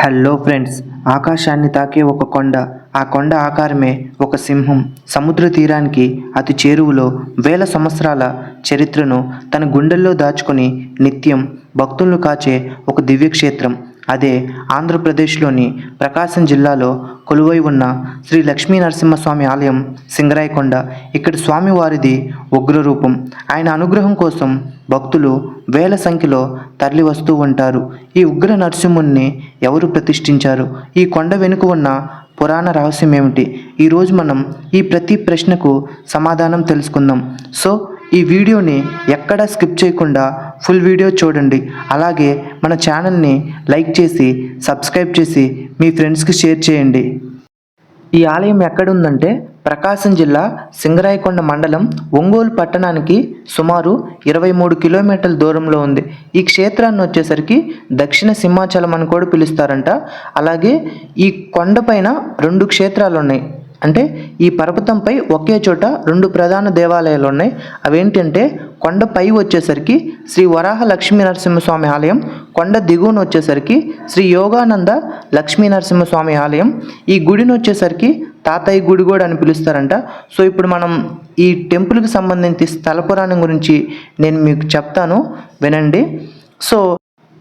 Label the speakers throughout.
Speaker 1: Hello friends ఆకాశాన్ని తాకే ఒక కొండ ఆ కొండ ఆకారమే ఒక సింహం. సముద్ర తీరానికి అతి చేరువలో వేల సంవత్సరాల చరిత్రను తన గుండెల్లో దాచుకొని నిత్యం భక్తులను కాచే ఒక దివ్యక్షేత్రం. అదే ఆంధ్రప్రదేశ్లోని ప్రకాశం జిల్లాలో కొలువై ఉన్న శ్రీ లక్ష్మీ నరసింహస్వామి ఆలయం సింగరాయకొండ. ఇక్కడ స్వామివారిది ఉగ్రరూపం. ఆయన అనుగ్రహం కోసం భక్తులు వేల సంఖ్యలో తరలి వస్తూ ఉంటారు. ఈ ఉగ్ర నరసింహుణ్ణి ఎవరు ప్రతిష్ఠించారు? ఈ కొండ వెనుక ఉన్న పురాణ రహస్యం ఏమిటి? ఈరోజు మనం ఈ ప్రతి ప్రశ్నకు సమాధానం తెలుసుకుందాం. సో ఈ వీడియోని ఎక్కడా స్కిప్ చేయకుండా ఫుల్ వీడియో చూడండి. అలాగే మన ఛానల్ని లైక్ చేసి సబ్స్క్రైబ్ చేసి మీ ఫ్రెండ్స్కి షేర్ చేయండి. ఈ ఆలయం ఎక్కడుందంటే ప్రకాశం జిల్లా సింగరాయకొండ మండలం ఒంగోలు పట్టణానికి సుమారు ఇరవై మూడు కిలోమీటర్ల దూరంలో ఉంది. ఈ క్షేత్రాన్ని వచ్చేసరికి దక్షిణ సింహాచలం అని కూడా పిలుస్తారంట. అలాగే ఈ కొండపైన రెండు క్షేత్రాలు ఉన్నాయి అంటే ఈ పర్వతంపై ఒకే చోట రెండు ప్రధాన దేవాలయాలు ఉన్నాయి అవేంటంటే కొండ పై వచ్చేసరికి శ్రీ వరాహ లక్ష్మీ నరసింహస్వామి ఆలయం కొండ దిగువన వచ్చేసరికి శ్రీ యోగానంద లక్ష్మీ నరసింహస్వామి ఆలయం ఈ గుడిని వచ్చేసరికి తాతయ్య గుడి కూడా అని పిలుస్తారంట. సో ఇప్పుడు మనం ఈ టెంపుల్కి సంబంధించి స్థల పురాణం గురించి నేను మీకు చెప్తాను. వినండి. సో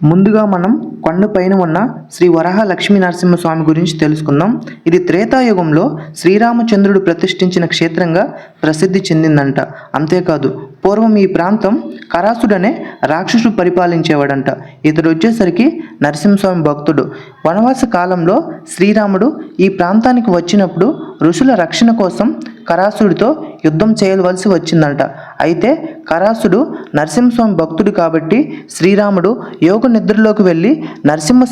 Speaker 1: ముందుగా మనం కొండపైన ఉన్న శ్రీ వరాహ లక్ష్మీ నరసింహస్వామి గురించి తెలుసుకుందాం. ఇది త్రేతాయుగంలో శ్రీరామచంద్రుడు ప్రతిష్ఠించిన క్షేత్రంగా ప్రసిద్ధి చెందిందంట. అంతేకాదు పూర్వం ఈ ప్రాంతం కరాసుడనే రాక్షసుడు పరిపాలించేవాడంట. ఇతడు వచ్చేసరికి నరసింహస్వామి భక్తుడు. వనవాస కాలంలో శ్రీరాముడు ఈ ప్రాంతానికి వచ్చినప్పుడు ఋషుల రక్షణ కోసం కరాసుడితో యుద్ధం చేయవలసి వచ్చిందంట. అయితే కరాసుడు నరసింహస్వామి భక్తుడు కాబట్టి శ్రీరాముడు యోగ నిద్రలోకి వెళ్ళి నరసింహ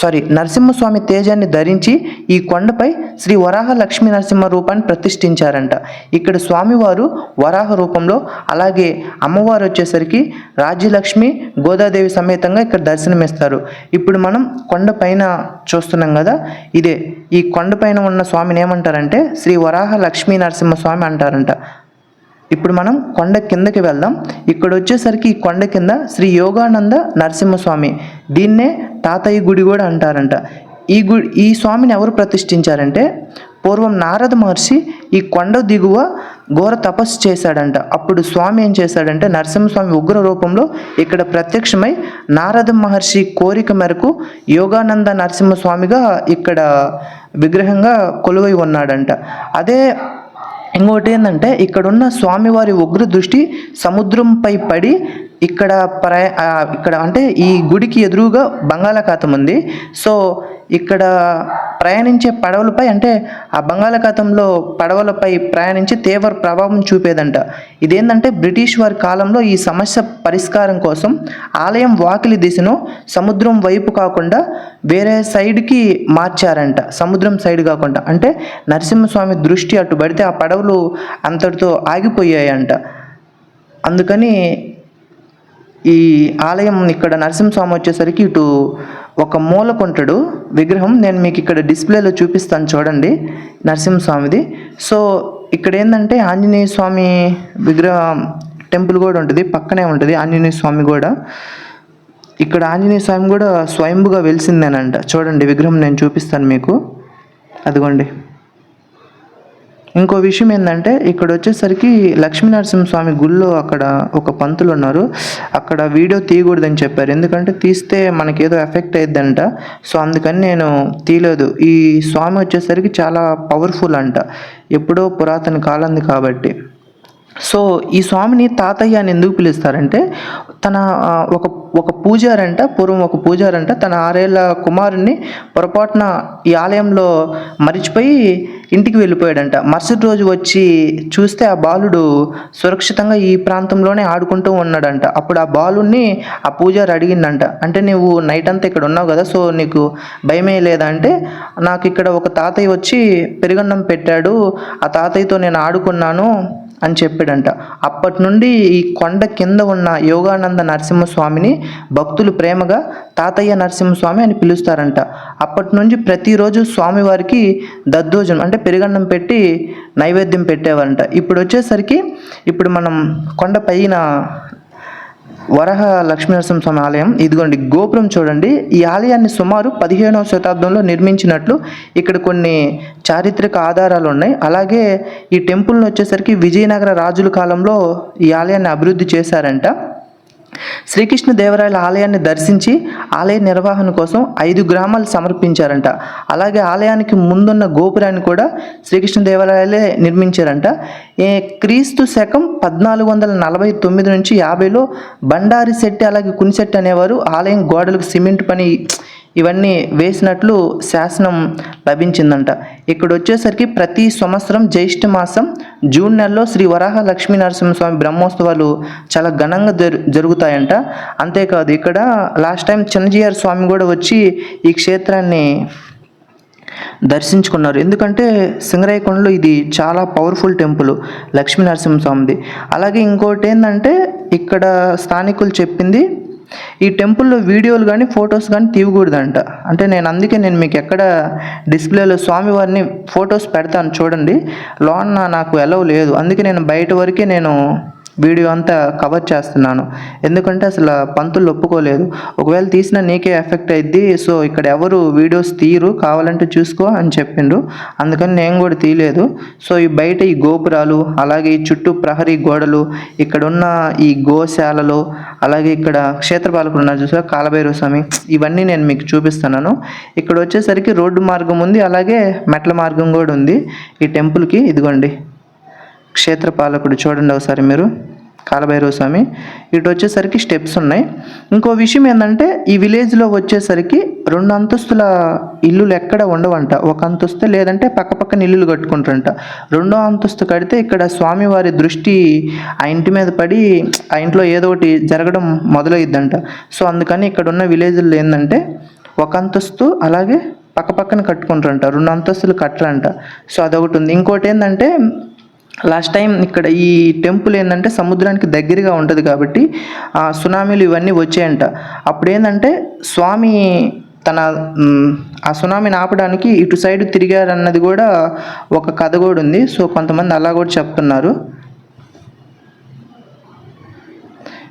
Speaker 1: సారీ నరసింహస్వామి తేజాన్ని ధరించి ఈ కొండపై శ్రీ వరాహ లక్ష్మీ నరసింహ రూపాన్ని ప్రతిష్ఠించారంట. ఇక్కడ స్వామివారు వరాహ రూపంలో అలాగే అమ్మవారు వచ్చేసరికి రాజ్యలక్ష్మి గోదాదేవి సమేతంగా ఇక్కడ దర్శనమిస్తారు. ఇప్పుడు మనం కొండపైన చూస్తున్నాం కదా ఇదే ఈ కొండపైన ఉన్న స్వామిని ఏమంటారంటే శ్రీ వరాహ లక్ష్మీ నరసింహ స్వామి అంటారంట. ఇప్పుడు మనం కొండ కిందకి వెళ్దాం. ఇక్కడ వచ్చేసరికి ఈ కొండ కింద శ్రీ యోగానంద నరసింహస్వామి. దీన్నే తాతయ్య గుడి కూడా అంటారంట. ఈ గుడి ఈ స్వామిని ఎవరు ప్రతిష్ఠించారంటే పూర్వం నారద మహర్షి ఈ కొండ దిగువ ఘోర తపస్సు చేశాడంట. అప్పుడు స్వామి ఏం చేశాడంటే నరసింహస్వామి ఉగ్ర రూపంలో ఇక్కడ ప్రత్యక్షమై నారద మహర్షి కోరిక మేరకు యోగానంద నరసింహస్వామిగా ఇక్కడ విగ్రహంగా కొలువై ఉన్నాడంట. అదే ఇంకోటి ఏంటంటే ఇక్కడున్న స్వామివారి ఉగ్ర దృష్టి సముద్రంపై పడి ఇక్కడ ప్రయ ఇక్కడ అంటే ఈ గుడికి ఎదురుగా బంగాళాఖాతం ఉంది. సో ఇక్కడ ప్రయాణించే పడవలపై అంటే ఆ బంగాళాఖాతంలో పడవలపై ప్రయాణించి తీవ్ర ప్రభావం చూపేదంట. ఇదేంటంటే బ్రిటిష్ వారి కాలంలో ఈ సమస్య పరిష్కారం కోసం ఆలయం వాకిలి దిశను సముద్రం వైపు కాకుండా వేరే సైడ్కి మార్చారంట. సముద్రం సైడ్ కాకుండా. అంటే నరసింహస్వామి దృష్టి అటు పడితే ఆ పడవలు అంతటితో ఆగిపోయాయంట. అందుకని ఈ ఆలయం ఇక్కడ నరసింహస్వామి వచ్చేసరికి ఇటు ఒక మూలకొంటడు విగ్రహం. నేను మీకు ఇక్కడ డిస్ప్లేలో చూపిస్తాను చూడండి నరసింహస్వామిది. సో ఇక్కడ ఏంటంటే ఆంజనేయ స్వామి విగ్రహం టెంపుల్ కూడా ఉంటుంది పక్కనే ఉంటుంది ఆంజనేయ స్వామి కూడా ఇక్కడ ఆంజనేయ స్వామి కూడా స్వయంభుగా వెలిసిందేనంట. చూడండి విగ్రహం నేను చూపిస్తాను మీకు. అదిగోండి. ఇంకో విషయం ఏంటంటే ఇక్కడ వచ్చేసరికి లక్ష్మీనరసింహస్వామి గుళ్ళో అక్కడ ఒక పంతులు ఉన్నారు. అక్కడ వీడియో తీయకూడదని చెప్పారు. ఎందుకంటే తీస్తే మనకి ఏదో ఎఫెక్ట్ అయ్యిద్దంట సో అందుకని నేను తీయలేదు. ఈ స్వామి వచ్చేసరికి చాలా పవర్ఫుల్ అంట. ఎప్పుడో పురాతన కాలంది కాబట్టి. సో ఈ స్వామిని తాతయ్య అని ఎందుకు పిలుస్తారంటే తన ఒక ఒక పూజారంట పూర్వం ఒక పూజారంట తన ఆరేళ్ళ కుమారుణ్ణి పొరపాటున ఈ ఆలయంలో మరిచిపోయి ఇంటికి వెళ్ళిపోయాడంట. మరుసటి రోజు వచ్చి చూస్తే ఆ బాలుడు సురక్షితంగా ఈ ప్రాంతంలోనే ఆడుకుంటూ ఉన్నాడంట. అప్పుడు ఆ బాలుడిని ఆ పూజారి అడిగిందంట. అంటే నువ్వు నైట్ అంతా ఇక్కడ ఉన్నావు కదా సో నీకు భయమే లేదా అంటే నాకు ఇక్కడ ఒక తాతయ్య వచ్చి పెరుగన్నం పెట్టాడు. ఆ తాతయ్యతో నేను ఆడుకున్నాను. అని చెప్పాడంట. అప్పటి నుండి ఈ కొండ కింద ఉన్న యోగానంద నరసింహస్వామిని భక్తులు ప్రేమగా తాతయ్య నరసింహస్వామి అని పిలుస్తారంట. అప్పటి నుంచి ప్రతిరోజు స్వామివారికి దద్దోజనం అంటే పెరుగన్నం పెట్టి నైవేద్యం పెట్టేవారంట. ఇప్పుడు వచ్చేసరికి ఇప్పుడు మనం కొండ పైన వరహ లక్ష్మీనరసింహ స్వామి ఆలయం. ఇదిగోండి గోపురం చూడండి. ఈ ఆలయాన్ని సుమారు పదిహేనవ శతాబ్దంలో నిర్మించినట్లు ఇక్కడ కొన్ని చారిత్రక ఆధారాలు ఉన్నాయి. అలాగే ఈ టెంపుల్ని వచ్చేసరికి విజయనగర రాజుల కాలంలో ఈ ఆలయాన్ని అభివృద్ధి చేశారంట. శ్రీకృష్ణ దేవరాయల ఆలయాన్ని దర్శించి ఆలయ నిర్వహణ కోసం ఐదు గ్రామాలు సమర్పించారంట. అలాగే ఆలయానికి ముందున్న గోపురాన్ని కూడా శ్రీకృష్ణ దేవరాయలే నిర్మించారంట. ఏ క్రీస్తు శకం పద్నాలుగు వందల నలభై తొమ్మిది నుంచి యాభైలో బండారి శెట్టి అలాగే కునిశెట్టి అనేవారు ఆలయం గోడలకు సిమెంట్ పని ఇవన్నీ వేసినట్లు శాసనం లభించిందంట. ఇక్కడ వచ్చేసరికి ప్రతి సంవత్సరం జ్యేష్ఠ మాసం జూన్ నెలలో శ్రీ వరాహ లక్ష్మీ నరసింహస్వామి బ్రహ్మోత్సవాలు చాలా ఘనంగా జరు జరుగుతాయంట. అంతేకాదు ఇక్కడ లాస్ట్ టైం చిన్నజీఆర్ స్వామి కూడా వచ్చి ఈ క్షేత్రాన్ని దర్శించుకున్నారు. ఎందుకంటే సింగరాయకొండలో ఇది చాలా పవర్ఫుల్ టెంపుల్ లక్ష్మీ నరసింహస్వామిది. అలాగే ఇంకోటి ఏంటంటే ఇక్కడ స్థానికులు చెప్పింది ఈ టెంపుల్లో వీడియోలు కానీ ఫొటోస్ కానీ తీయకూడదంట. అంటే నేను అందుకే నేను మీకు ఎక్కడ డిస్ప్లేలో స్వామివారిని ఫొటోస్ పెడతాను చూడండి. లోన నాకు ఎలవ్ లేదు. అందుకే నేను బయట వరకే నేను వీడియో అంతా కవర్ చేస్తున్నాను. ఎందుకంటే అసలు పంతులు ఒప్పుకోలేదు. ఒకవేళ తీసినా నీకే ఎఫెక్ట్ అయింది సో ఇక్కడ ఎవరు వీడియోస్ తీయరు కావాలంటే చూసుకో అని చెప్పిండ్రు. అందుకని నేను కూడా తీయలేదు. సో ఈ బయట ఈ గోపురాలు అలాగే ఈ చుట్టూ ప్రహరీ గోడలు ఇక్కడ ఉన్న ఈ గోశాలలో అలాగే ఇక్కడ క్షేత్రపాలకులు ఉన్నారు చూసా కాలభైరవ స్వామి ఇవన్నీ నేను మీకు చూపిస్తున్నాను. ఇక్కడ వచ్చేసరికి రోడ్డు మార్గం ఉంది అలాగే మెట్ల మార్గం కూడా ఉంది. ఈ టెంపుల్కి ఇదిగోండి. క్షేత్రపాలకుడు చూడండి ఒకసారి మీరు. కాలభైరవ స్వామి ఇటు వచ్చేసరికి స్టెప్స్ ఉన్నాయి. ఇంకో విషయం ఏంటంటే ఈ విలేజ్లో వచ్చేసరికి రెండు అంతస్తుల ఇల్లులు ఎక్కడ ఉండవంట. ఒక అంతస్తు లేదంటే పక్క పక్కన ఇల్లులు కట్టుకుంటారంట. రెండో అంతస్తు కడితే ఇక్కడ స్వామివారి దృష్టి ఆ ఇంటి మీద పడి ఆ ఇంట్లో ఏదో ఒకటి జరగడం మొదలయ్యిద్దంట సో అందుకని ఇక్కడ ఉన్న విలేజ్లో ఏంటంటే ఒక అంతస్తు అలాగే పక్క పక్కన కట్టుకుంటారంట. రెండు అంతస్తులు కట్టరంట. సో అదొకటి ఉంది. ఇంకోటి ఏంటంటే లాస్ట్ టైం ఇక్కడ ఈ టెంపుల్ ఏంటంటే సముద్రానికి దగ్గరగా ఉంటుంది కాబట్టి ఆ సునామీలు ఇవన్నీ వచ్చాయంట. అప్పుడు ఏంటంటే స్వామి తన ఆ సునామీని ఆపడానికి ఇటు సైడ్ తిరిగారన్నది కూడా ఒక కథ కూడా ఉంది. సో కొంతమంది అలా కూడా చెప్తున్నారు.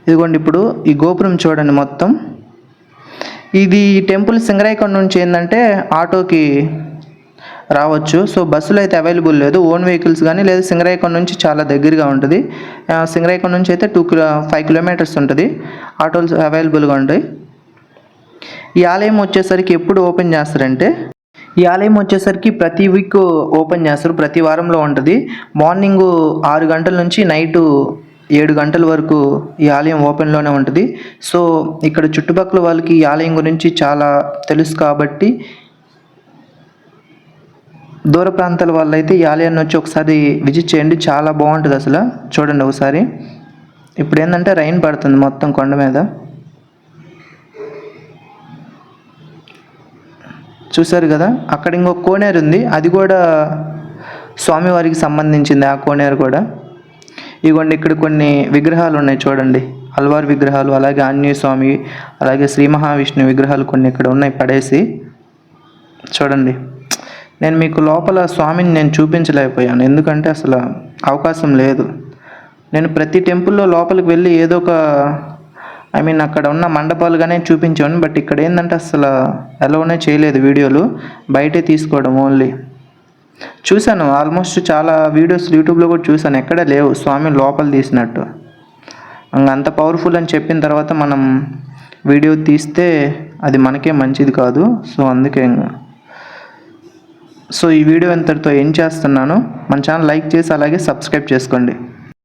Speaker 1: ఇదిగోండి ఇప్పుడు ఈ గోపురం చూడండి మొత్తం. ఇది టెంపుల్ సింగరాయకొండ నుంచి ఏంటంటే ఆటోకి రావచ్చు. సో బస్సులు అయితే అవైలబుల్ లేదు. ఓన్ వెహికల్స్ కానీ లేదా సింగరాయకొండ నుంచి చాలా దగ్గరగా ఉంటుంది. ఆ, సింగరాయకొండ నుంచి అయితే టూ కిలో ఫైవ్ కిలోమీటర్స్ ఉంటుంది. ఆటోలు అవైలబుల్గా ఉంటాయి. ఈ ఆలయం వచ్చేసరికి ఎప్పుడు ఓపెన్ చేస్తారంటే ఈ ఆలయం వచ్చేసరికి ప్రతి వీక్ ఓపెన్ చేస్తారు. ప్రతి వారంలో ఉంటుంది. మార్నింగ్ ఆరు గంటల నుంచి నైటు ఏడు గంటల వరకు ఈ ఆలయం ఓపెన్లోనే ఉంటుంది. సో ఇక్కడ చుట్టుపక్కల వాళ్ళకి ఈ ఆలయం గురించి చాలా తెలుసు కాబట్టి దూర ప్రాంతాల వాళ్ళు అయితే ఈ ఆలయాన్ని వచ్చి ఒకసారి విజిట్ చేయండి. చాలా బాగుంటుంది అసలు. చూడండి ఒకసారి. ఇప్పుడు ఏంటంటే రైన్ పడుతుంది మొత్తం కొండ మీద. చూశారు కదా? అక్కడ ఇంకొక కోనేరు ఉంది. అది కూడా స్వామివారికి సంబంధించింది. ఆ కోనేరు కూడా. ఇదిగోండి ఇక్కడ కొన్ని విగ్రహాలు ఉన్నాయి చూడండి. అల్వార్ విగ్రహాలు అలాగే ఆంజనేయ స్వామి అలాగే శ్రీ మహావిష్ణు విగ్రహాలు కొన్ని ఇక్కడ ఉన్నాయి పడేసి. చూడండి. నేను మీకు లోపల స్వామిని నేను చూపించలేకపోయాను. ఎందుకంటే అసలు అవకాశం లేదు. నేను ప్రతి టెంపుల్లో లోపలికి వెళ్ళి ఏదో ఒక ఐ మీన్ అక్కడ ఉన్న మండపాలుగానే చూపించాను. బట్ ఇక్కడ ఏంటంటే అసలు ఎలానే చేయలేదు వీడియోలు. బయటే తీసుకోవడం ఓన్లీ. చూశాను. ఆల్మోస్ట్ చాలా వీడియోస్ యూట్యూబ్లో కూడా చూశాను. ఎక్కడ లేవు. స్వామి లోపల తీసినట్టు. అంత పవర్ఫుల్ అని చెప్పిన తర్వాత మనం వీడియో తీస్తే అది మనకే మంచిది కాదు. సో అందుకే ఇంకా సో ఈ వీడియో ఇంతటితో ఏం చేస్తున్నాను. మన ఛానల్ లైక్ చేసి అలాగే సబ్స్క్రైబ్ చేసుకోండి.